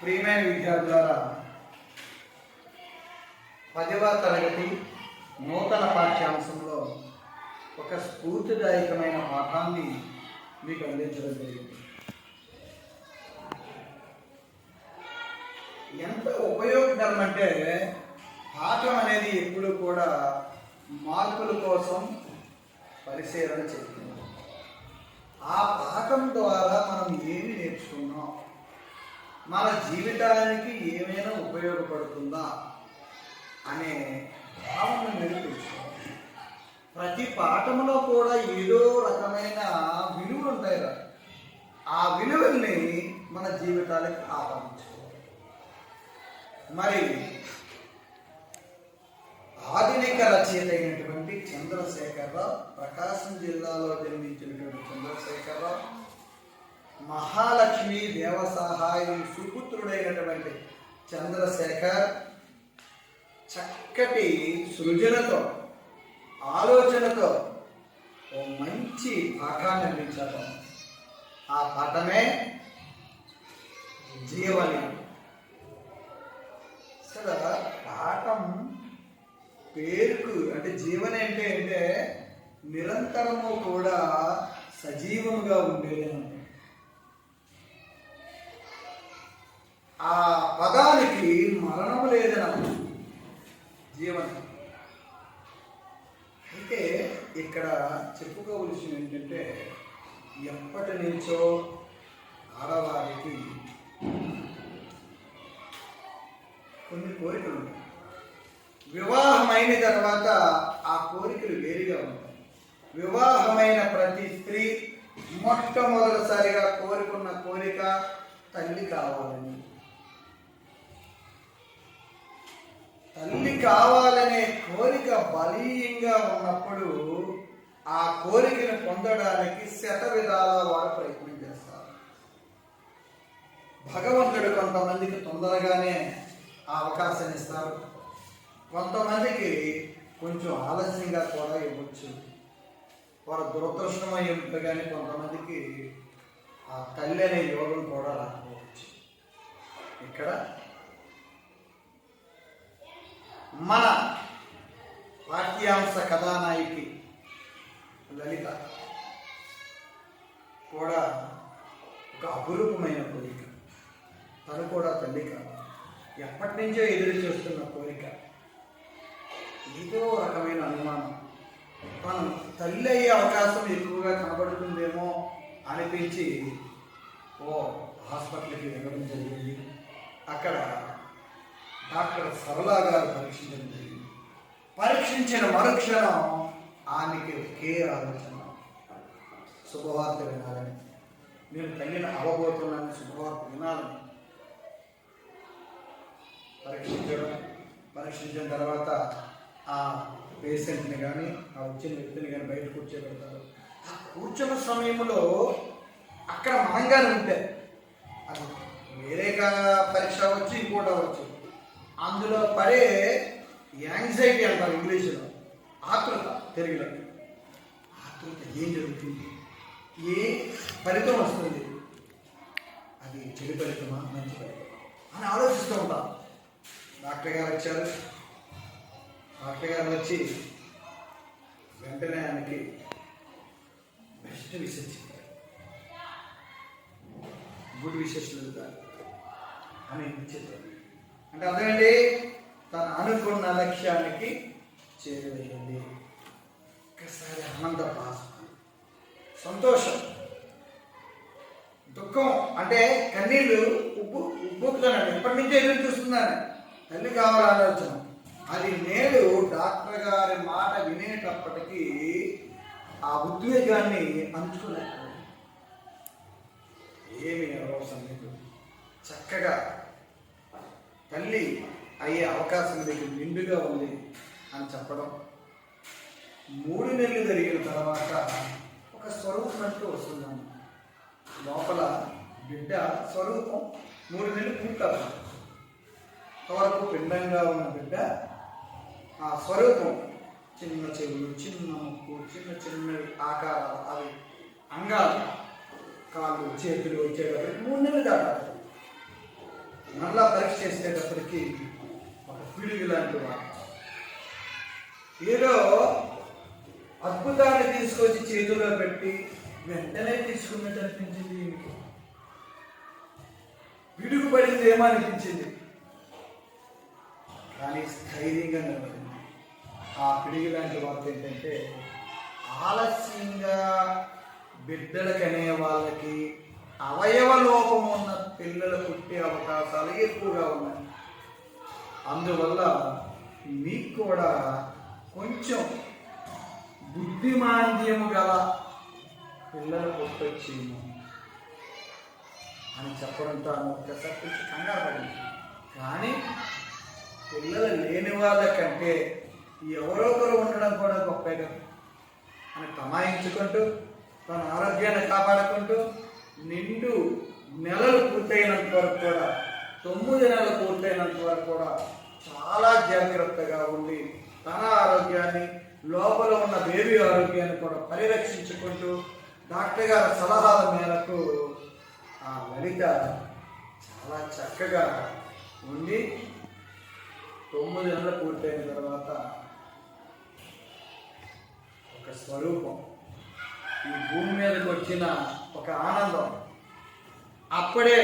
ప్రియమైన విద్యార్థులారా పదవ తరగతి నూతన పాఠ్యాంశంలో ఒక స్ఫూర్తిదాయకమైన పాఠాన్ని మీకు అందించడం జరిగింది. ఎంత ఉపయోగకరం అంటే పాఠం అనేది ఎప్పుడు కూడా మార్కుల కోసం పరిశీలన చేస్తుంది. ఆ పాఠం ద్వారా మనం ఏమి నేర్చుకున్నాం? మన జీవితానికి ఏమైనా ఉపయోగపడుతుందా అనే భావన మీరు ప్రతి పాఠంలో కూడా ఏదో రకమైన విలువలు ఉంటాయి కదా. ఆ విలువల్ని మన జీవితాలకు ఆపాదించుకోవాలి మరి ఆధునిక రచయిత అయినటువంటి చంద్రశేఖరరావు ప్రకాశం జిల్లాలో జన్మించినటువంటి చంద్రశేఖరరావు మహాలక్ష్మి దేవసహాయం సుపుత్రుడైనటువంటి చంద్రశేఖర్ చక్కటి సృజనతో ఆలోచనతో ఓ మంచి పాఠాన్ని అందించారు ఆ పాఠమే జీవని అసలు పాఠం పేరుకు అంటే జీవన అంటే అంటే నిరంతరము కూడా సజీవంగా ఉండేది ఆ పదానికి మరణం లేదన జీవనం. అయితే ఇక్కడ చెప్పుకోవలసిన ఏంటంటే ఎప్పటి నుంచో ఆడవారికి కొన్ని కోరికలు ఉంటాయి. వివాహమైన తర్వాత ఆ కోరికలు వేరుగా ఉంటాయి. వివాహమైన ప్రతి స్త్రీ మొట్టమొదటిసారిగా కోరుకున్న కోరిక తల్లి కావాలని. తల్లి కావాలనే కోరిక బలీయంగా ఉన్నప్పుడు ఆ కోరికను పొందడానికి శత విధాల వారు ప్రయత్నం చేస్తారు. భగవంతుడు కొంతమందికి తొందరగానే ఆ అవకాశం ఇస్తారు. కొంతమందికి కొంచెం ఆలస్యంగా కూడా ఇవ్వచ్చు. వారు దురదృష్టమై ఉంటుంది కానీ కొంతమందికి ఆ తల్లి అనే యోగం కూడా రాకపోవచ్చు. ఇక్కడ మన పాఠ్యాంశ కథానాయికి లలిత కూడా ఒక అపురూపమైన కోరిక. తను కూడా తల్లి కాదు ఎప్పటి నుంచో ఎదురు చూస్తున్న కోరిక. ఏదో రకమైన అనుమానం. మనం తల్లి అయ్యే అవకాశం ఎక్కువగా కనబడుతుందేమో అనిపించి ఓ హాస్పిటల్కి వెళ్ళడం జరిగింది. అక్కడ డాక్టర్ సరళా గారు పరీక్షించడం. జరిగింది పరీక్షించిన మరుక్షణం ఆమెకి ఒకే ఆలోచన. శుభవార్త వినాలని. నేను తల్లిని అవ్వబోతున్నాను శుభవార్త వినాలని. పరీక్షించడం పరీక్షించిన తర్వాత ఆ పేషెంట్ని కానీ ఆ వచ్చిన వ్యక్తిని కానీ బయట కూర్చోబెడతారు. ఆ కూర్చున్న సమయంలో అక్కడ మనంగానే ఉంటే అది వేరేగా పరీక్ష వచ్చి ఇంకోటి అవ్వచ్చు. అందులో పడే యాంగ్జైటీ అంటారు ఇంగ్లీషులో. ఆతృత తెలుగులో. ఆతృత ఏం జరుగుతుంది? ఏ ఫలితం వస్తుంది? అది చెడు ఫలితమా? మంచి ఫలితమా? అని ఆలోచిస్తూ ఉంటాం. డాక్టర్ గారు వచ్చారు. డాక్టర్ గారు వచ్చి వెంటనే ఆయనకి బెస్ట్ విషయం చెప్పారు. గుడ్ విషెస్ వెళ్తారు అని చెప్పారు. అంటే అదేంటి? తను అనుకున్న లక్ష్యానికి చేరువైంది. ఒక్కసారి ఆనంద సంతోషం. దుఃఖం. అంటే కన్నీళ్ళు ఉబ్బు ఉబ్బుతున్నాను ఎప్పటి నుంచో ఎదురు చూస్తున్నాను. తల్లి కావాలలోచన అది నేను డాక్టర్ గారి మాట వినేటప్పటికీ ఆ ఉద్వేగాన్ని అంచుకోలేకపోయాను ఏమి అవసరం లేదు. చక్కగా తల్లి అయ్యే అవకాశం మీకు నిండుగా ఉంది అని చెప్పడం. మూడు నెలలు జరిగిన తర్వాత ఒక స్వరూపం అంటూ వస్తున్నాను లోపల బిడ్డ స్వరూపం మూడు నెలలు పూర్తవు వరకు పిండంగా ఉన్న బిడ్డ ఆ స్వరూపం చిన్న చెవులు చిన్న ముక్కు చిన్న చిన్న ఆకారాలు అవి అంగాలు కాళ్ళు చేతులు వచ్చేటప్పుడు మూడు నెలలు దాటాలి. మరలా పరీక్ష చేసేటప్పటికి ఒక పిడుగు లాంటి ఏదో అద్భుతాన్ని తీసుకొచ్చి చేతిలో పెట్టి వెంటనే తీసుకున్నట్టు అనిపించింది విడుగు పడింది ఏమో అనిపించింది కానీ స్థైర్యంగా నిలబడింది. ఆ పిడిగి లాంటి వార్త ఏంటంటే ఆలస్యంగా బిడ్డలకనే వాళ్ళకి అవయవ లోపం ఉన్న పిల్లలు పుట్టే అవకాశాలు ఎక్కువగా ఉన్నాయి. అందువల్ల మీకు కూడా కొంచెం బుద్ధిమాంద్యము గల పిల్లలు పుట్టొచ్చేమో అని చెప్పడంతో ఆమె ఒక్కసారి కంగారు పడింది. కానీ పిల్లలు లేని వాళ్ళకంటే ఎవరో ఒకరు ఉండడం కూడా గొప్పే కదా అని తమాయించుకుంటూ తన ఆరోగ్యాన్ని కాపాడుకుంటూ నిండు నెలలు పూర్తయినంత వరకు కూడా తొమ్మిది నెలలు పూర్తయినంత వరకు కూడా చాలా జాగ్రత్తగా ఉండి తన ఆరోగ్యాన్ని లోపల ఉన్న బేబీ ఆరోగ్యాన్ని కూడా పరిరక్షించుకుంటూ డాక్టర్ గారి సలహాల మేరకు ఆ లలిత చాలా చక్కగా ఉండి తొమ్మిది నెలలు పూర్తయిన తర్వాత ఒక స్వరూపం. ఈ భూమి మీదకి వచ్చిన ఒక ఆనందం. అప్పుడే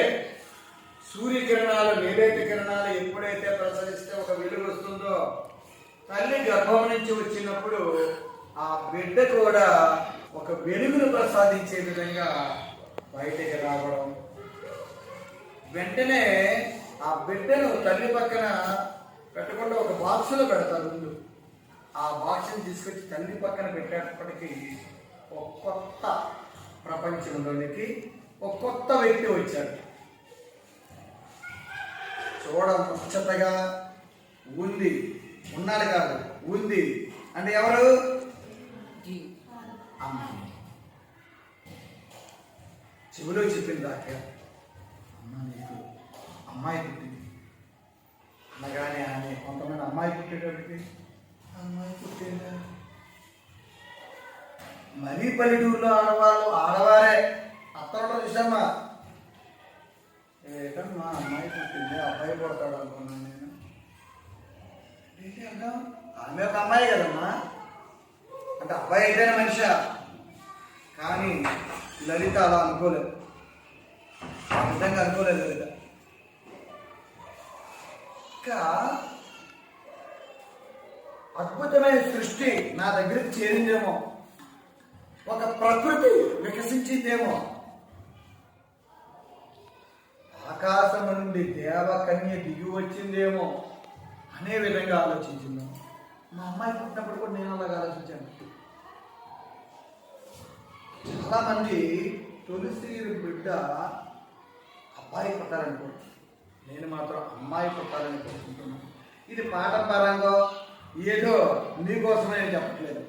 సూర్యకిరణాలు వేరేటి కిరణాలు ఎప్పుడైతే ప్రసరిస్తే ఒక వెలుగు వస్తుందో తల్లి గర్భం నుంచి వచ్చినప్పుడు ఆ బిడ్డ కూడా ఒక వెలుగును ప్రసాదించే విధంగా బయటికి రావడం. వెంటనే ఆ బిడ్డను తల్లి పక్కన పెట్టకుండా ఒక బాక్సులో పెడతారు ముందు. ఆ బాక్స్ని తీసుకొచ్చి తల్లి పక్కన పెట్టేటప్పటికీ ఒక కొత్త ప్రపంచంలోనికి ఒక కొత్త వ్యక్తి వచ్చాడు. చూడ ముచ్చటగా ఉంది ఉన్నాడు కాదు ఉంది. అంటే ఎవరు? అమ్మ. చెవిలో చెప్పింది దాకా అమ్మ నీకు అమ్మాయి పుట్టింది. అనగానే ఆమె కొంతమంది అమ్మాయి పుట్టేటప్పటికి అమ్మాయి పుట్టిందా? మరీ పల్లెటూరులో ఆడవాళ్ళు ఆడవారే. అత్తలో చూసామా మా అమ్మాయి పుట్టింది అబ్బాయి పుడతాడు అనుకున్నాను నేను. ఏంటి ఆమె ఒక అమ్మాయి కదమ్మా. అంటే అబ్బాయి అయితేనే మనిషి? కానీ లలిత అలా అనుకోలేదు. ఆ విధంగా అనుకోలేదు లలిత. ఇంకా అద్భుతమైన సృష్టి నా దగ్గరికి చేరిందేమో. ఒక ప్రకృతి వికసించిందేమో. ఆకాశం నుండి దేవకన్య దిగి వచ్చిందేమో అనే విధంగా ఆలోచించిందాం. మా అమ్మాయి పుట్టినప్పుడు కూడా నేను అలాగ ఆలోచించాను. చాలా మంది తులసి బిడ్డ అబ్బాయి పుట్టాలనుకోండి నేను మాత్రం అమ్మాయి పుట్టాలని కోరుకుంటున్నాను ఇది పాట పరంగా ఏదో నీకోసమే నేను చెప్పట్లేదు.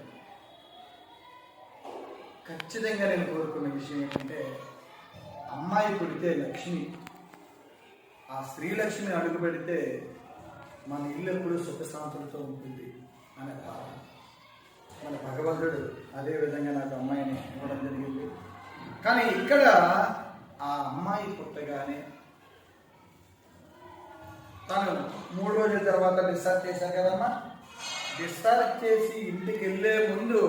ఖచ్చితంగా నేను కోరుకున్న విషయం ఏంటంటే అమ్మాయి పుడితే లక్ష్మి ఆ స్త్రీ లక్ష్మి అడుగు పెడితే మన ఇల్లు ఎప్పుడు సుఖశాంతులతో ఉంటుంది అనే భావన. మన భగవంతుడు అదే విధంగా నాకు అమ్మాయిని ఇవ్వడం జరిగింది. కానీ ఇక్కడ ఆ అమ్మాయి పుట్టగానే తను మూడు రోజుల తర్వాత డిశ్చార్జ్ చేశారు కదమ్మా? డిశ్చార్జ్ చేసి ఇంటికి వెళ్ళే ముందు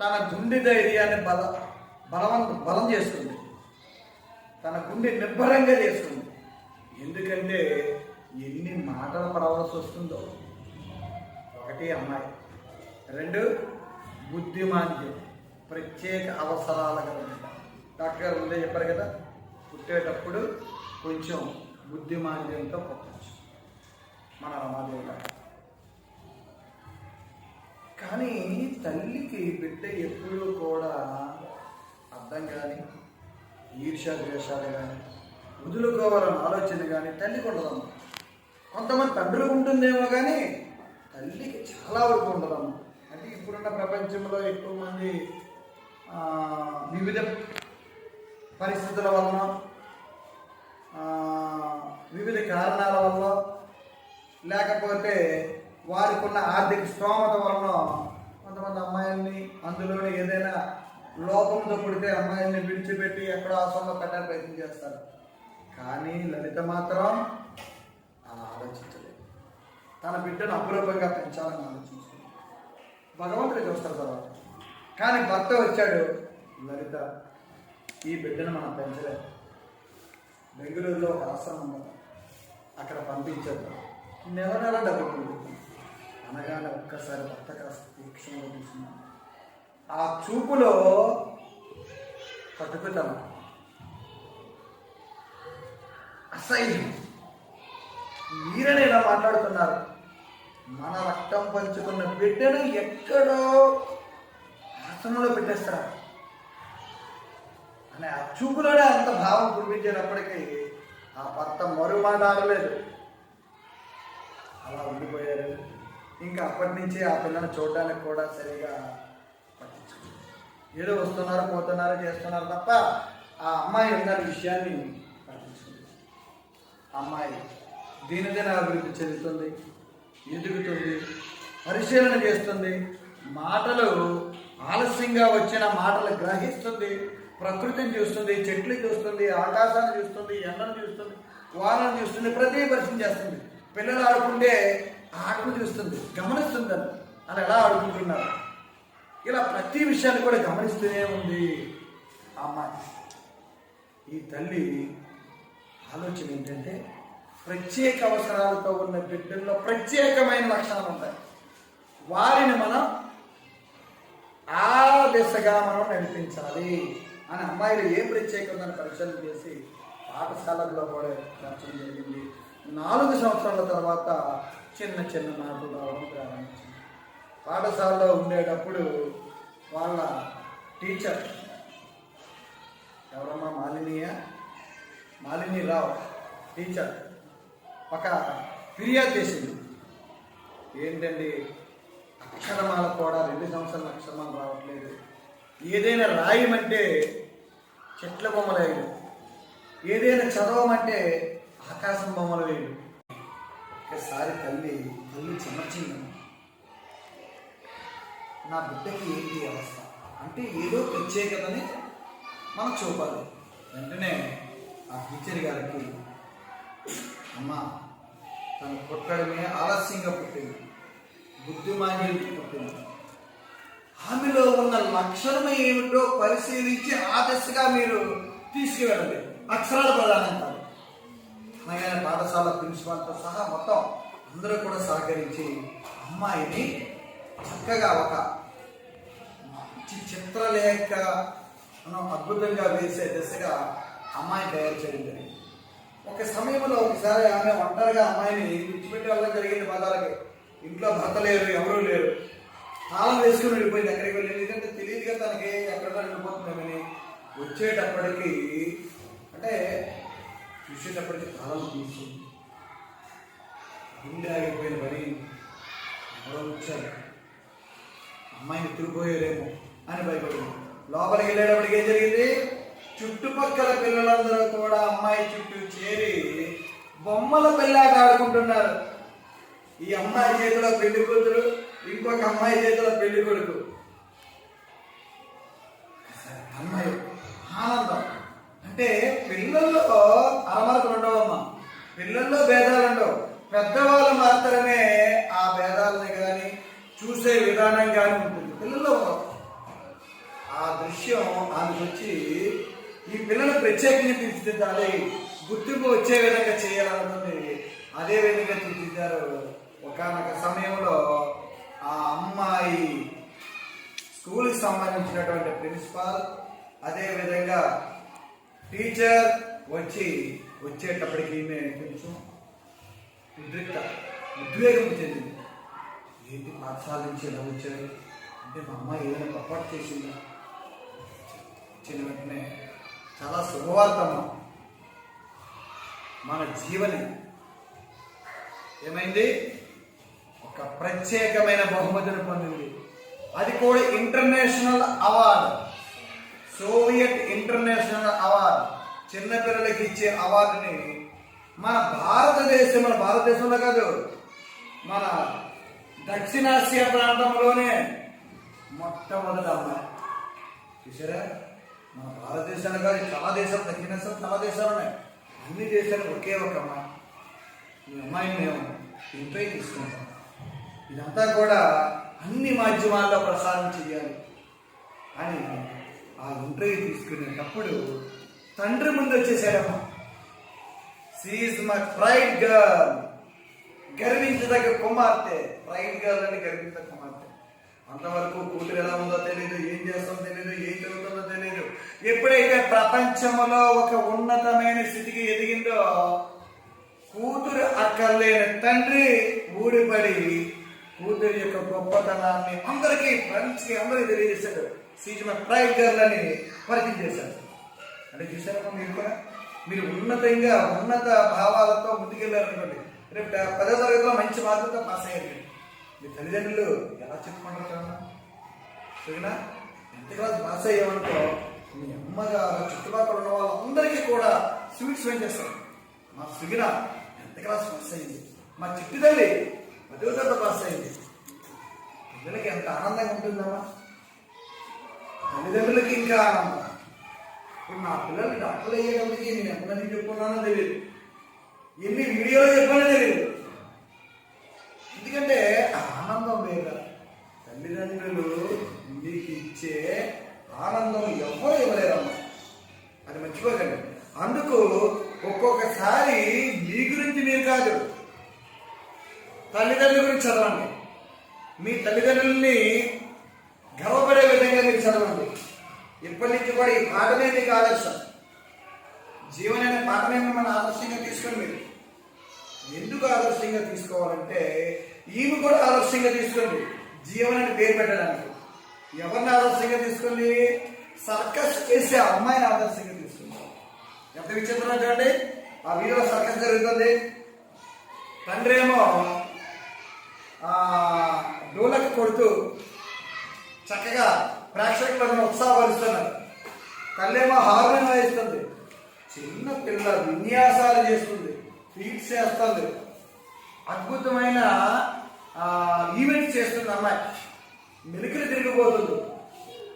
తన గుండె ధైర్యాన్ని బల బలవంత బలం చేస్తుంది. తన గుండె నిబ్బరంగా చేస్తుంది. ఎందుకంటే ఎన్ని మాటలు పడవలసి వస్తుందో. ఒకటి అమ్మాయి. రెండు బుద్ధిమాంద్యం. ప్రత్యేక అవసరాల కదా డాక్టర్ గారు ముందే చెప్పారు కదా పుట్టేటప్పుడు కొంచెం బుద్ధిమాంద్యంతో పుట్టచ్చు. మన రమాదేవి గారు. కానీ తల్లికి బిడ్డ ఎప్పుడూ కూడా అర్థం కానీ ఈర్ష్యాద్వేషాలు కానీ వదులుకోవాలన్న ఆలోచన కానీ తల్లికి ఉండదమ్మ కొంతమంది తండ్రులకు ఉంటుందేమో కానీ తల్లికి చాలా వరకు ఉండదమ్మ అంటే ఇప్పుడున్న ప్రపంచంలో ఎక్కువ మంది వివిధ పరిస్థితుల వలన వివిధ కారణాల వల్ల లేకపోతే వారికి ఉన్న ఆర్థిక స్తోమత వలన కొంతమంది అమ్మాయిల్ని అందులోనే ఏదైనా లోపంతో పుడితే అమ్మాయిల్ని విడిచిపెట్టి ఎక్కడో ఆశ్రమంలో పెట్టడానికి ప్రయత్నం చేస్తారు. కానీ లలిత మాత్రం అలా ఆలోచించలేదు. తన బిడ్డను అపురూపంగా పెంచాలని ఆలోచించింది భగవంతుడు చూస్తారు తర్వాత. కానీ భర్త వచ్చాడు లలిత ఈ బిడ్డను మనం పెంచలేదు బెంగళూరులో ఒక ఆశ్రమం అక్కడ పంపించారు నెల నెల డబ్బులు అనగానే ఒక్కసారి భర్త కాస్త తీక్షణలో తీసుకున్నాను ఆ చూపులో కట్టుకుతాను అసహ్యం. మీరనే ఇలా మాట్లాడుతున్నారు. మన రక్తం పంచుకున్న బిడ్డను ఎక్కడో ఆసనంలో పెట్టేస్తారా? అనే ఆ చూపులోనే అంత భావం కురిపించేటప్పటికీ ఆ భర్త మరో మాట్లాడలేదు అలా ఉండిపోయారు. ఇంకా అప్పటి నుంచి ఆ పిల్లని చూడడానికి కూడా సరిగా పట్టించుకోలేదు. ఏదో వస్తున్నారు పోతున్నారు చేస్తున్నారు తప్ప ఆ అమ్మాయి ఉన్న విషయాన్ని పట్టించుకోలేదు. అమ్మాయి దీనిదిన అభివృద్ధి చెందుతుంది ఎదుగుతుంది పరిశీలన చేస్తుంది మాటలు ఆలస్యంగా వచ్చిన మాటలు గ్రహిస్తుంది ప్రకృతిని చూస్తుంది చెట్లు చూస్తుంది ఆకాశాన్ని చూస్తుంది ఎండను చూస్తుంది వానను చూస్తుంది ప్రతి పరిశీలన చేస్తుంది. పిల్లలు ఆడుకుంటే ఆకలి చూస్తుంది గమనిస్తుంది అని ఎలా అడుగుతున్నారు ఇలా ప్రతి విషయాన్ని కూడా గమనిస్తూనే ఉంది అమ్మాయి. ఈ తల్లి ఆలోచన ఏంటంటే ప్రత్యేక అవసరాలతో ఉన్న బిడ్డల్లో ప్రత్యేకమైన లక్షణాలు ఉంటాయి. వారిని మనం ఆ దిశగా మనం నడిపించాలి అని అమ్మాయిలు ఏ ప్రత్యేకమైన పరీక్షలు చేసి పాఠశాలల్లో కూడా చేర్చడం జరిగింది. నాలుగు సంవత్సరాల తర్వాత చిన్న చిన్న మార్పులు రావడం ప్రారంభించింది పాఠశాలలో ఉండేటప్పుడు వాళ్ళ టీచర్ ఎవరమ్మా? మాలినీయ? మాలిని రావు టీచర్. ఒక ఫిర్యాదు చేసింది. ఏంటండి? అక్షరమాల కూడా రెండు సంవత్సరాల అక్షరమాలు రావట్లేదు. ఏదైనా రాయమంటే చెట్ల బొమ్మలు వేయడు. ఏదైనా చదవమంటే ఆకాశం బొమ్మలు వేయడు. ఒకసారి తల్లి తల్లి చెమర్చింది నా బిడ్డకి ఏంటి అవస్థ? అంటే ఏదో ప్రత్యేకతని మనం చూపాలి. వెంటనే ఆ టీచర్ గారికి అమ్మ తను పుట్టడమే ఆలస్యంగా పుట్టింది. బుద్ధిమాన్యుడికి పుట్టింది. ఆమెలో ఉన్న లక్షణం ఏమిటో పరిశీలించి ఆ దశగా మీరు తీసుకువెళ్ళండి. అక్షరాల ప్రధానం కాదు పాఠశాల ప్రిన్సిపాల్తో సహా మొత్తం అందరూ కూడా సహకరించి అమ్మాయిని చక్కగా ఒక మంచి చిత్రలేఖ మనం అద్భుతంగా వేసే దిశగా అమ్మాయిని తయారు చేయడం జరిగింది. ఒక సమయంలో ఒకసారి ఆమె ఒంటరిగా అమ్మాయిని విడిచిపెట్టి వెళ్ళడం జరిగింది బజార్కి ఇంట్లో భర్త లేరు ఎవరూ లేరు. తాళం వేసుకుని వెళ్ళిపోయింది ఎక్కడికి వెళ్ళింది? ఎందుకంటే తెలియదుగా తనకి ఎక్కడ వెళ్ళిపోతున్నామని. వచ్చేటప్పటికి అంటే చూసేటప్పటికి కాలం తీసుకుంది గుండె ఆగిపోయిన పని ఎవరో వచ్చారు. అమ్మాయిని తిరిగిపోయారేమో అని భయపడింది. లోపలికి వెళ్ళేటప్పటికి ఏం జరిగింది? చుట్టుపక్కల పిల్లలందరూ కూడా అమ్మాయి చుట్టూ చేరి బొమ్మల పిల్లాట ఆడుకుంటున్నారు. ఈ అమ్మాయి చేతిలో పెళ్ళి కూతురు ఇంకొక అమ్మాయి చేతిలో పెళ్ళి కొడుకు అమ్మాయి ఆనందం అంటే పిల్లల్లో అరమరకలు ఉండవమ్మా. పిల్లల్లో భేదాలు ఉండవు. పెద్దవాళ్ళు మాత్రమే ఆ భేదాలని కానీ చూసే విధానం కానీ ఉంటుంది. పిల్లల్లో ఆ దృశ్యం ఆమెకు వచ్చి ఈ పిల్లలు ప్రత్యేకంగా తీర్చిదిద్దాలి గుర్తింపు వచ్చే విధంగా చేయాలనుకుంది అదే విధంగా తీర్చిదిద్దారు ఒకనొక సమయంలో ఆ అమ్మాయి స్కూల్కి సంబంధించినటువంటి ప్రిన్సిపాల్. అదే విధంగా టీచర్ వచ్చి వచ్చేటప్పటికి ఈమె కొంచెం ఉద్రిక్త ఉద్వేగం చెందింది. ఏంటి పాఠశాల నుంచి ఎలా వచ్చారు? అంటే మా అమ్మాయి ఏదైనా పొరపాటు చేసిందా? వచ్చిన వెంటనే చాలా శుభవార్త మన జీవని ఏమైంది? ఒక ప్రత్యేకమైన బహుమతిని పొందింది. అది కూడా international award. Soviet international award చిన్నపిల్లలకి ఇచ్చే అవార్డుని మన భారతదేశం మన భారతదేశంలో కాదు మన దక్షిణాసియా ప్రాంతంలోనే మొట్టమొదటి అమ్మాయి. చూసారా మన భారతదేశంలో కాదు చాలా దేశాలు దక్షిణాసియా చాలా దేశాలు ఉన్నాయి. అన్ని దేశాలు ఒకే ఒక అమ్మాయి. ఈ అమ్మాయిని మేము ఇంపై తీసుకుంటాం ఇదంతా కూడా అన్ని మాధ్యమాల్లో ప్రసారం చేయాలి అని ఆ ఇంటర్వ్యూ తీసుకునేటప్పుడు తండ్రి ముందు వచ్చేసాడమ్మ. సీజ్ మై ప్రైడ్ గర్ల్ గర్వించదగ్గ కుమార్తె. ప్రైడ్ గర్ల్ అని గర్వించదగ్గ కుమార్తె. అంతవరకు కూతురు ఎలా ఉందో తెలియదు ఏం చేస్తుందో తెలియదు ఏం జరుగుతుందో తెలియదు ఎప్పుడైతే ప్రపంచంలో ఒక ఉన్నతమైన స్థితికి ఎదిగిందో కూతురు అక్కర్లేని తండ్రి ఊడిపడి కూతురు యొక్క గొప్పతనాన్ని అందరికీ ఫ్రెండ్స్కి అందరికీ తెలియజేశాడు. సీజ్ మై ప్రైడ్ గర్ల్ అని పరిచయం చేశారు. అంటే చూసారమ్మా మీరు కూడా? మీరు ఉన్నతంగా ఉన్నత భావాలతో ముందుకెళ్ళారనుకోండి రేపు పదో తరగతిలో మంచి మార్కులతో పాస్ అయ్యారు. మీ తల్లిదండ్రులు ఎలా చెప్పుకుంటారు సరేనా? ఎంత క్లాస్ పాస్ అయ్యామనుకో మీ అమ్మగారు చుట్టుపక్కల ఉన్న వాళ్ళందరికీ కూడా స్వీట్స్ చేస్తారు మా సుగిన ఎంత క్లాస్ పాస్ అయింది. మా చిట్టి తల్లి పదో తరగతి పాస్ అయింది. పిల్లలకి ఎంత ఆనందంగా ఉంటుందమ్మా? తల్లిదండ్రులకి ఇంకా ఆనందం ఇప్పుడు నా పిల్లలు డాక్టర్లు అయ్యేటప్పటికి నేను ఎంతమంది చెప్పుకున్నానో తెలియదు ఎన్ని వీడియోలు చెప్పానో తెలియదు ఎందుకంటే ఆనందం వేరు. తల్లిదండ్రులు మీకు ఇచ్చే ఆనందం ఎవరు ఇవ్వలేరమ్మా. అది మర్చిపోకండి. అందుకు ఒక్కొక్కసారి మీ గురించి మీరు కాదు తల్లిదండ్రుల గురించి చదవండి. మీ తల్లిదండ్రుల్ని గర్వపడే విధంగా మీరు చదవండి. ఇప్పటి నుంచి కూడా ఈ పాఠమే మీకు ఆదర్శం జీవన అనే పాఠమే మిమ్మల్ని ఆదర్శంగా తీసుకోండి మీరు. ఎందుకు ఆదర్శంగా తీసుకోవాలంటే ఈమె కూడా ఆదర్శంగా తీసుకోండి. జీవనని పేరు పెట్టడానికి. ఎవరిని ఆదర్శంగా తీసుకోండి? సర్కస్ చేసే అమ్మాయిని ఆదర్శంగా తీసుకుంది ఎంత విచిత్రం చూడండి. ఆ వీడియో సర్కస్ జరుగుతుంది. తండ్రి ఏమో డోలకు కొడుతూ చక్కగా ప్రేక్షకులను ఉత్సాహపరుస్తున్నారు. తల్లేమో హార్మోన్ వాయిస్తుంది చిన్న పిల్ల విన్యాసాలు చేస్తుంది. ఫీట్స్ చేస్తుంది. అద్భుతమైన ఈవెంట్స్ చేస్తుంది అమ్మాయి. మెలికలు తిరిగిపోతుంది.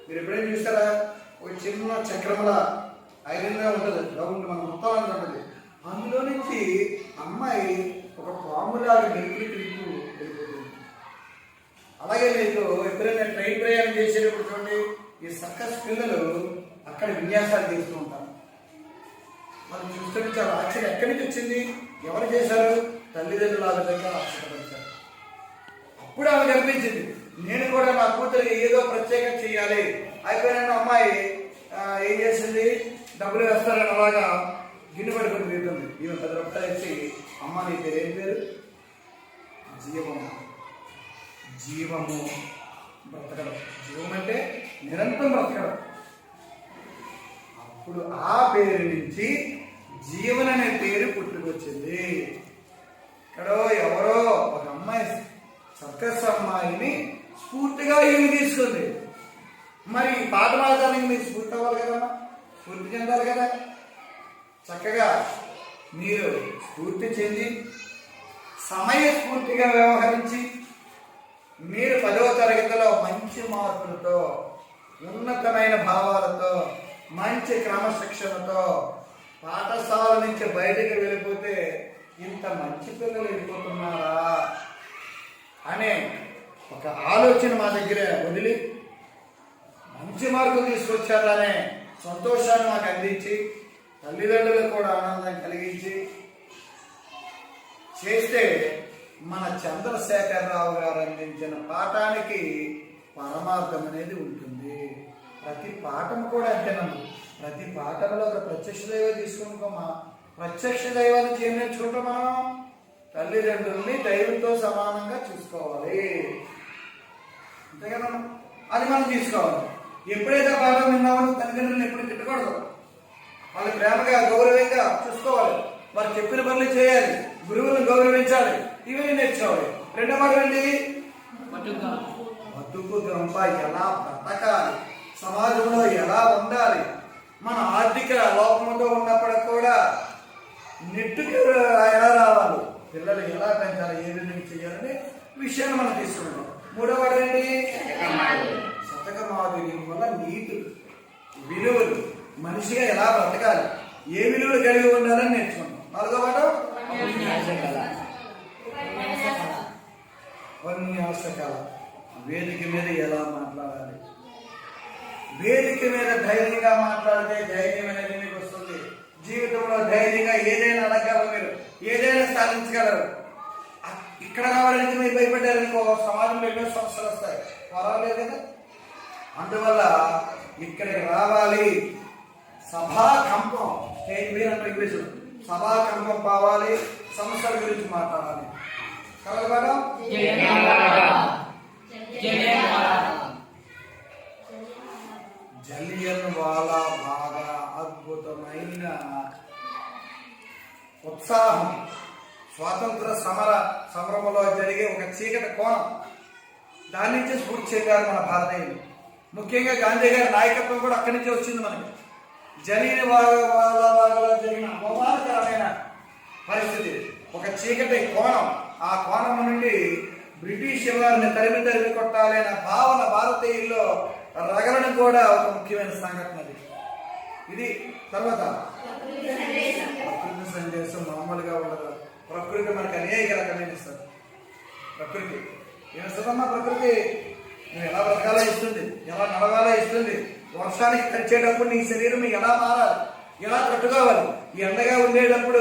మీరు ఎప్పుడైనా చూస్తారా ఒక చిన్న చక్రముల ఐరన్గా ఉంటుంది. రౌండ్ మన మొత్తం ఉంటుంది. అందులో నుంచి అమ్మాయి ఒక పాములాగా మెలికలు తిరిగి వెళ్ళిపోతుంది అలాగే మీకు ఎప్పుడైనా ఈ సర్కస్ పిల్లలు అక్కడ విన్యాసాలు చేస్తూ ఉంటారు. మనం చూస్తే చాలా ఆశ్చర్యం. ఎక్కడి నుంచి వచ్చింది? ఎవరు చేశారు? తల్లిదండ్రులు ఆ విధంగా ఆశ్చర్యపరిచారు అప్పుడు ఆమె అనిపించింది నేను కూడా నా కూతురు ఏదో ప్రత్యేకం చేయాలి. అయిపోయిన అమ్మాయి ఏం చేసింది? డబ్బులు వేస్తారని అలాగా గిన్నె పడుకుని తిరుగుతుంది. ఈమె పది రూపాయలు ఇచ్చి అమ్మ నీ పేరు ఏం పేరు? జీవము జీవము. బ్రతకడం. జీవం అంటే నిరంతరం బ్రతకడం. అప్పుడు ఆ పేరు నుంచి జీవన్ అనే పేరు పుట్టుకొచ్చింది. ఎక్కడో ఎవరో ఒక అమ్మాయి సర్కస్ అమ్మాయిని స్ఫూర్తిగా ఈమె తీసుకుంది. మరి ఈ పాట పాడడానికి మీరు స్ఫూర్తి అవ్వాలి కదమ్మా స్ఫూర్తి చెందాలి కదా? చక్కగా మీరు స్ఫూర్తి చెంది సమయ స్ఫూర్తిగా వ్యవహరించి మీరు పదవ తరగతిలో మంచి మార్కులతో ఉన్నతమైన భావాలతో మంచి క్రమశిక్షణతో పాఠశాల నుంచి బయటకు వెళ్ళిపోతే ఇంత మంచి పిల్లలు వెళ్ళిపోతున్నారా అనే ఒక ఆలోచన మా దగ్గర వదిలి మంచి మార్కులు తీసుకొచ్చారనే సంతోషాన్ని మాకు అందించి తల్లిదండ్రులకు కూడా ఆనందం కలిగించి చేస్తే మన చంద్రశేఖరరావు గారు అందించిన పాఠానికి పరమార్థం అనేది ఉంటుంది. ప్రతి పాఠం కూడా అంతేనండి ప్రతి పాఠంలో ఒక ప్రత్యక్ష దైవం తీసుకుంటామా? ప్రత్యక్ష దైవం నుంచి ఏం నేర్చుకుంటాం మనం? తల్లిదండ్రుల్ని దైవంతో సమానంగా చూసుకోవాలి. అంతే కదా అది మనం తీసుకోవాలి. ఎప్పుడైతే పాఠం విన్నామో తల్లిదండ్రులను ఎప్పుడు తిట్టకూడదు? వాళ్ళు ప్రేమగా గౌరవంగా చూసుకోవాలి. వారు చెప్పిన పనులు చేయాలి. గురువులను గౌరవించాలి. ఇవన్నీ నేర్చుకోవాలి. రెండో మాట ఏంటి? బతుకు గంప ఎలా బ్రతకాలి? సమాజంలో ఎలా ఉండాలి? మన ఆర్థిక లోపంతో ఉన్నప్పుడు కూడా నెట్టుకు ఎలా రావాలి? పిల్లలు ఎలా పెంచాలి? ఏ విధంగా చేయాలని విషయాన్ని మనం తీసుకుంటాం మూడో వాడు ఏంటి? శతక మాధుర్యం వల్ల నీతులు విలువలు మనిషిగా ఎలా బ్రతకాలి? ఏ విలువలు కలిగి ఉండాలని నేర్చుకుంటాం నాలుగో ఉపన్యాసకాల. వేదిక మీద ఎలా మాట్లాడాలి? వేదిక మీద ధైర్యంగా మాట్లాడితే ధైర్యం అనేది మీకు వస్తుంది. జీవితంలో ధైర్యంగా ఏదైనా అడగలరు మీరు. ఏదైనా సాధించగలరు. ఇక్కడ రావడానికి మీరు భయపడ్డారనుకో సమాజంలో ఎన్నో సమస్యలు వస్తాయి. పర్వాలేదు కదా? అందువల్ల ఇక్కడికి రావాలి. సభా కంపం. స్టేజ్ మీద ఇంగ్లీష్ సభా కావాలి సమస్యల గురించి మాట్లాడాలి. కదా జలియన్ వాలా బాగా అద్భుతమైన ఉత్సాహం స్వాతంత్ర సమర సమరంలో జరిగే ఒక చీకటి కోణం. దాని నుంచి స్ఫూర్తి చెందారు మన భారతీయులు. ముఖ్యంగా గాంధీ గారి నాయకత్వం కూడా అక్కడి నుంచి వచ్చింది మనకి. జరిగిన వాళ్ళ వాళ్ళ జరిగిన అవమానకరమైన పరిస్థితి. ఒక చీకటి కోణం. ఆ కోణం నుండి బ్రిటిష్ వారిని తరిమి తరిమి కొట్టాలి అనే భావన భారతీయుల్లో రగలను కూడా ఒక ముఖ్యమైన సంఘటన అది. ఇది తర్వాత ప్రకృతి సందేశం మామూలుగా ఉండదు. ప్రకృతి మనకు అనేక రకమైన ఇస్తుంది. ప్రకృతి. ఏమిస్తుందమ్మా ప్రకృతి? నువ్వు ఎలా బ్రతకాలో ఇస్తుంది. ఎలా నడవాలో ఇస్తుంది. వర్షానికి తడిచేటప్పుడు నీ శరీరం ఎలా మారాలి? ఎలా తట్టుకోవాలి? ఎండగా ఉండేటప్పుడు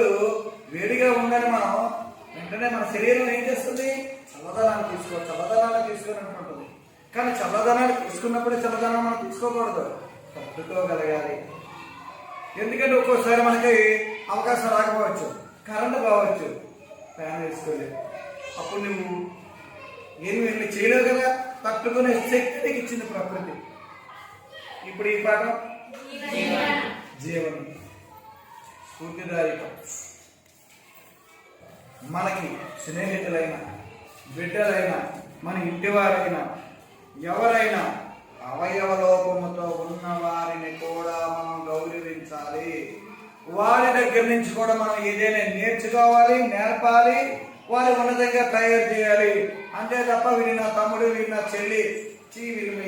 వేడిగా ఉందని మనం వెంటనే మన శరీరం ఏం చేస్తుంది? చల్లదనాన్ని తీసుకో చల్లదనాన్ని తీసుకొని అనుకుంటుంది. కానీ చల్లదనాన్ని తీసుకున్నప్పుడు చల్లదనం మనం తీసుకోకూడదు. తట్టుకోగలగాలి. ఎందుకంటే ఒక్కోసారి మనకి అవకాశం రాకపోవచ్చు. కరెంటు కావచ్చు ఫ్యాన్ వేసుకోలేదు అప్పుడు నువ్వు ఏమి ఏమి చేయలేవు కదా? తట్టుకునే శక్తి నీకు ఇచ్చింది ప్రకృతి. ఇప్పుడు ఈ పాఠం? జీవనం. స్ఫూర్తిదాయకం మనకి స్నేహితులైన బిడ్డలైన మన ఇంటివారైనా ఎవరైనా అవయవ లోపముతో ఉన్న వారిని కూడా మనం గౌరవించాలి. వారి దగ్గర నుంచి కూడా మనం ఏదైనా నేర్చుకోవాలి నేర్పాలి వారి ఉన్నతంగా తయారు చేయాలి. అంతే తప్ప వీడి నా తమ్ముడు వీడి నా చెల్లి చీ వీళ్ళు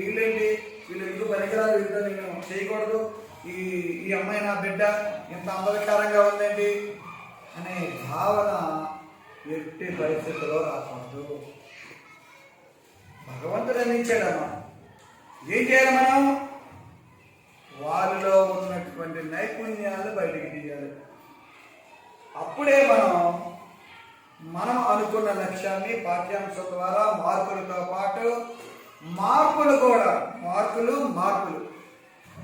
వీళ్ళేంటి? వీళ్ళు ఎందుకు పనికిరాదు వీళ్ళతో నేను చేయకూడదు. ఈ ఈ అమ్మాయి నా బిడ్డ. ఇంత అందరికరంగా ఉందండి. అనే భావన ఎట్టి పరిస్థితుల్లో రాకూడదు. భగవంతుడు అందించాడమ్మా ఏం చేయాలి మనం? వారిలో ఉన్నటువంటి నైపుణ్యాలు బయటికి తీయాలి. అప్పుడే మనం మనం అనుకున్న లక్ష్యాన్ని పాఠ్యాంశం ద్వారా మార్కులతో పాటు మార్పులు కూడా. మార్పులు మార్పులు.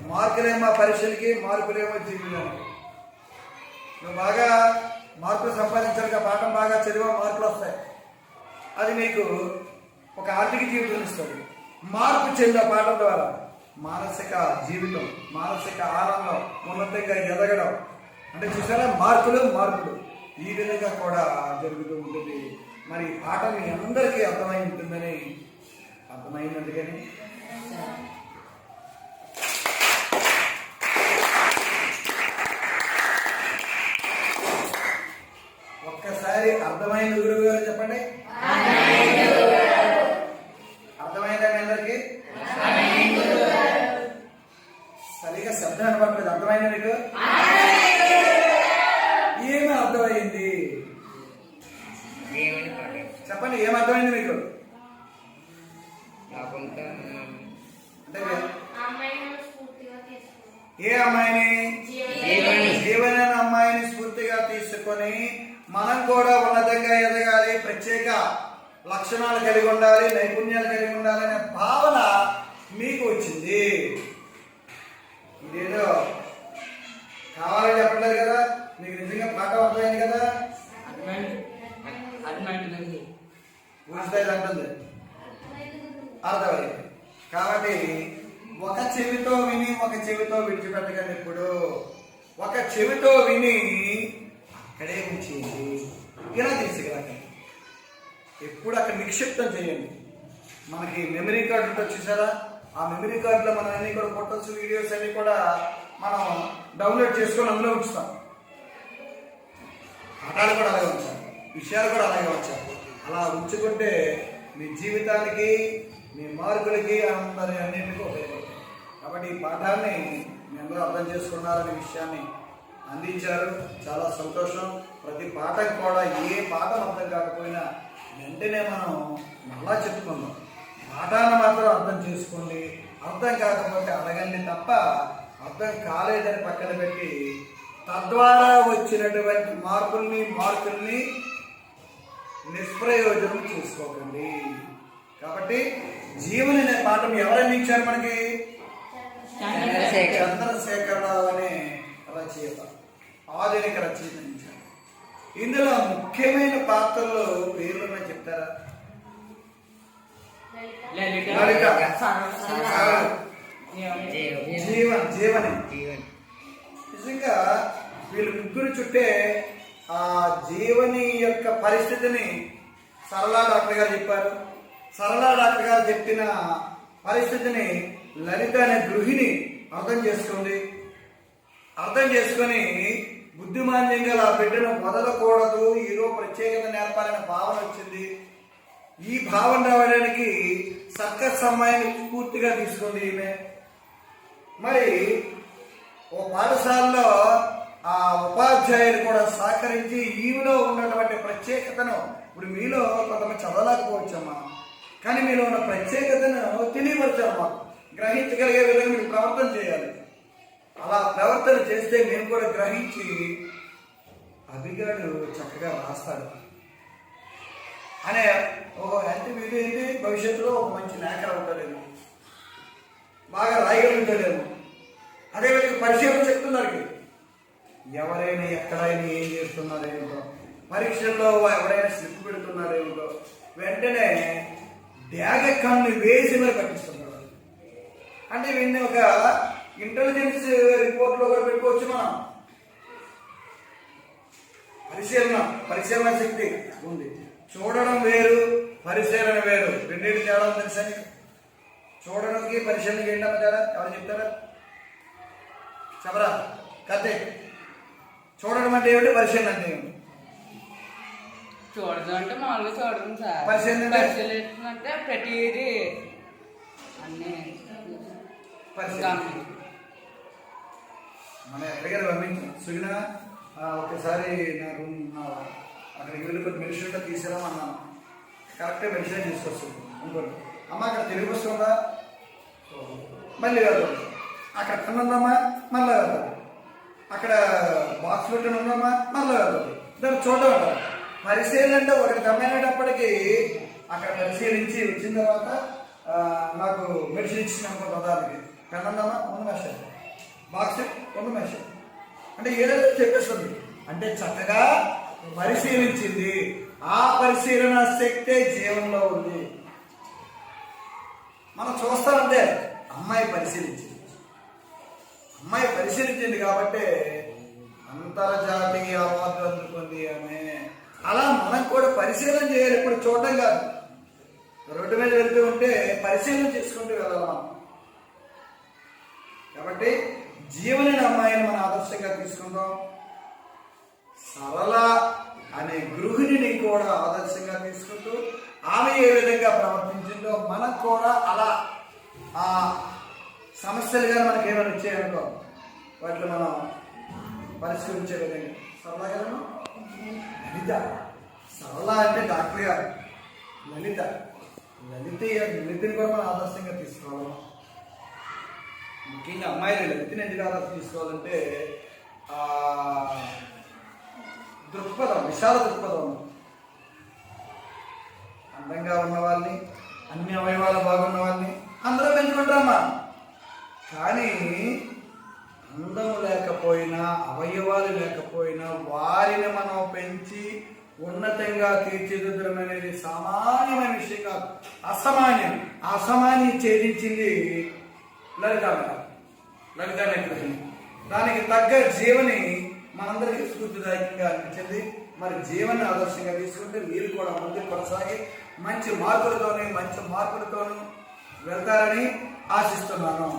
మార్కులేమో పరీక్షలకి మార్కులేమో జీవితానికి నువ్వు బాగా మార్కులు సంపాదించాలిగా పాఠం బాగా చదివా మార్కులు వస్తాయి. అది నీకు ఒక ఆర్థిక జీవితం ఇస్తుంది. మార్పు చెందే పాఠం ద్వారా? మానసిక జీవితం మానసిక ఆనందం ఉన్నతంగా ఎదగడం. అంటే చూసారా మార్పులు మార్పులు. ఈ విధంగా కూడా జరుగుతూ ఉంటుంది. మరి ఈ పాఠం మీ అందరికీ అర్థమై ఉంటుందని అర్థమైంది ఒక్కసారి అర్థమైన గురువు గారు చెప్పండి అర్థమైందా మీ అందరికి సరిగా శబ్దం అనపట్లేదు అర్థమైందా మీకు ఏమి అర్థమైంది దేవుని పాట చెప్పండి ఏం అర్థమైంది మీకు నాకొంత అంటే మీ- అమ్మాయిని స్ఫూర్తిగా తీసుకో ఏ అమ్మాయిని జీవని. జీవన అమ్మాయిని స్ఫూర్తిగా తీసుకొని మనం కూడా ఉన్నతంగా ఎదగాలి ప్రత్యేక లక్షణాలు కలిగి ఉండాలి నైపుణ్యాలు కలిగి ఉండాలి అనే భావన మీకు వచ్చింది ఇదేదో కావాలని చెప్పలేదు కదా మీకు నిజంగా పాఠం అర్థమైంది కదా ఊరిస్థాయి అంటుంది అర్థమైంది కాబట్టి ఒక చెవితో విని ఒక చెవితో విడిచిపెట్టకండి ఇప్పుడు ఒక చెవితో విని అక్కడే ఉంచేయండి ఇలా తీసుకురండి ఎప్పుడు అక్కడ నిక్షిప్తం చేయండి మనకి మెమరీ కార్డు ఉంటుంది చూసారా? ఆ మెమరీ కార్డులో మనం అన్ని కూడా ఫొటోస్ వీడియోస్ అన్ని కూడా మనం డౌన్లోడ్ చేసుకొని అందులో ఉంచుతాం. పాఠాలు కూడా అలాగే ఉంచాలి. విషయాలు కూడా అలాగే ఉంచాలి. అలా ఉంచుకుంటే మీ జీవితానికి మీ మార్కులకి అందరి అన్నింటికీ ఉపయోగపడుతుంది కాబట్టి ఈ పాఠాన్ని మీ అందరూ అర్థం చేసుకున్నారనే విషయాన్ని అందించారు. చాలా సంతోషం. ప్రతి పాఠం కూడా ఏ పాఠం అర్థం కాకపోయినా వెంటనే మనం మళ్ళా చెప్పుకుందాం. పాఠాన్ని మాత్రం అర్థం చేసుకోండి. అర్థం కాకపోతే అడగండి తప్ప అర్థం కాలేదని పక్కన పెట్టి తద్వారా వచ్చినటువంటి మార్పుల్ని మార్కుల్ని నిష్ప్రయోజనం చేసుకోకండి. కాబట్టి జీవని పాఠం ఎవరు అందించారు మనకి? చంద్రశేఖర్. చంద్రశేఖరరావు అనే రచయిత. ఆధునిక రచయిత అందించారు. ఇందులో ముఖ్యమైన పాత్రలు పేర్లు చెప్తారా? లలిత. జీవన్. జీవన్ జీవని. నిజంగా వీళ్ళు ముగ్గురు చుట్టే ఆ జీవని యొక్క పరిస్థితిని సరళా డాక్టర్ గారు చెప్పారు సరళా డాక్టర్ గారు చెప్పిన పరిస్థితిని లలిత అనే గృహిణి అర్థం చేసుకుంది అర్థం చేసుకొని బుద్ధిమాన్యంగా ఆ బిడ్డను వదలకూడదు ఏదో ప్రత్యేకత నేర్పాలనే భావన వచ్చింది ఈ భావన రావడానికి సర్కస్ అమ్మాయిని పూర్తిగా తీసుకుంది ఈమె. మరి ఓ పాఠశాలలో ఆ ఉపాధ్యాయులు కూడా సహకరించి ఈమెలో ఉన్నటువంటి ప్రత్యేకతను ఇప్పుడు మీలో కొంతమంది చదవలేకపోవచ్చమ్మా. కానీ మీలో ఉన్న ప్రత్యేకతను తెలియపరచాలి గ్రహించగలిగే విధంగా మీరు ప్రవర్తన చేయాలి. అలా ప్రవర్తన చేస్తే మేము కూడా గ్రహించి అభిగాడు చక్కగా రాస్తాడు. అనే ఒక అంటే మీరు ఏంటి భవిష్యత్తులో ఒక మంచి లేఖలు అవుతాడేమో. బాగా రాయగలుగుతాడేమో. అదేవిధంగా పరిశీలన చెప్తున్నారు ఎవరైనా ఎక్కడైనా ఏం చేస్తున్నారేమిటో పరీక్షల్లో ఎవరైనా స్లిప్ పెడుతున్నారేమిటో వెంటనే డ్యాగ కన్ను వేసి మరి పట్టిస్తున్నారు. అంటే వీడిని ఒక ఇంటెలిజెన్స్ రిపోర్ట్లో కూడా పెట్టుకోవచ్చు మనం. పరిశీలన పరిశీలన శక్తి ఉంది. చూడడం వేరు పరిశీలన వేరు. రెండింటి తేడా తెలుసా నీకు? చూడడానికి పరిశీలనకి ఏంటమ్మా తేడా? ఎవరు చెప్తారా? చెప్పరా? కతే చూడడం అంటే ఏమిటి? పరిశీలన అంటే ఏమిటి? చూడదు అంటే మామూలుగా చూడడం సార్. పరిశీలన? పరిశీలన అంటే ప్రతిదీ అన్ని. పరిశీలన. మన ఎక్కడికైనా పంపించాం సుగిన ఒకసారి నా రూమ్ నా అక్కడ వెళ్ళి కొద్ది ఉంటే తీసారా అన్నాను. కరెక్ట్గా మెడిసిన్ తీసుకొస్తుంది ఇంకోటి అమ్మ అక్కడ తెలుగు వస్తుందా మళ్ళీ వెళ్తాం అక్కడ పెన్ ఉందమ్మా మళ్ళీ వెళ్తాం అక్కడ బాక్స్ పెట్టిన ఉందమ్మా మళ్ళీ వెళ్తాం దాన్ని చూడడం అంటారు. పరిశీలనంటే ఒకటి గమనేటప్పటికీ అక్కడ పరిశీలించి వచ్చిన తర్వాత నాకు మెడిసిన్ ఇచ్చిన అనుకో ఉదాహరణకి పెన్ ఉందమ్మా ఉంది బాక్స్ ఉంది మెషన్ అంటే ఏదో చెప్పేస్తుంది. అంటే చక్కగా పరిశీలించింది. ఆ పరిశీలన శక్తే జీవనంలో ఉంది. మనం చూస్తామంటే అమ్మాయి పరిశీలించింది. అమ్మాయి పరిశీలించింది కాబట్టి అంతర్జాతీయ అవార్డు అందుకుంది అని. అలా మనం కూడా పరిశీలన చేయాలి. ఇప్పుడు చూడడం కాదు. రోడ్డు మీద వెళ్తూ ఉంటే పరిశీలన చేసుకుంటూ వెళ్ళాలి కాబట్టి జీవని అమ్మాయిని మనం ఆదర్శంగా తీసుకుందాం. సరళ అనే గృహిణిని కూడా ఆదర్శంగా తీసుకుంటూ ఆమె ఏ విధంగా ప్రవర్తించిందో మనకు కూడా అలా ఆ సమస్యలుగా మనకి ఏమైనా వచ్చాయనుకో వాటిని మనం పరిష్కరించే విధంగా. సరళ లలిత. సరళ అంటే డాక్టర్ గారు. లలిత. లలిత లలితని కూడా మనం ఆదర్శంగా తీసుకోవాలి? ముఖ్యంగా అమ్మాయిలు లలితని ఎందుకు ఆదర్శం తీసుకోవాలంటే దృక్పథం విశాల దృక్పథం. అందంగా ఉన్న వాళ్ళని అన్ని అవయవాలు బాగున్న వాళ్ళని అందరూ పెంచుకుంటామా కానీ అందం లేకపోయినా అవయవాలు లేకపోయినా వారిని మనం పెంచి ఉన్నతంగా తీర్చిదిద్దడం అనేది సామాన్యమైన విషయం కాదు. అసామాన్యం. అసమాన్యం అసామాన్యం ఛేదించింది లలిత మేడం. లలిత దానికి తగ్గ జీవని మనందరికీ స్ఫూర్తిదాయకంగా అనిపించింది. మరి జీవన ఆదర్శంగా తీసుకుంటే మీరు కూడా ముందుకు కొనసాగి మంచి మార్పులతోనే మంచి మార్పులతోనూ వెళ్తారని ఆశిస్తున్నాను.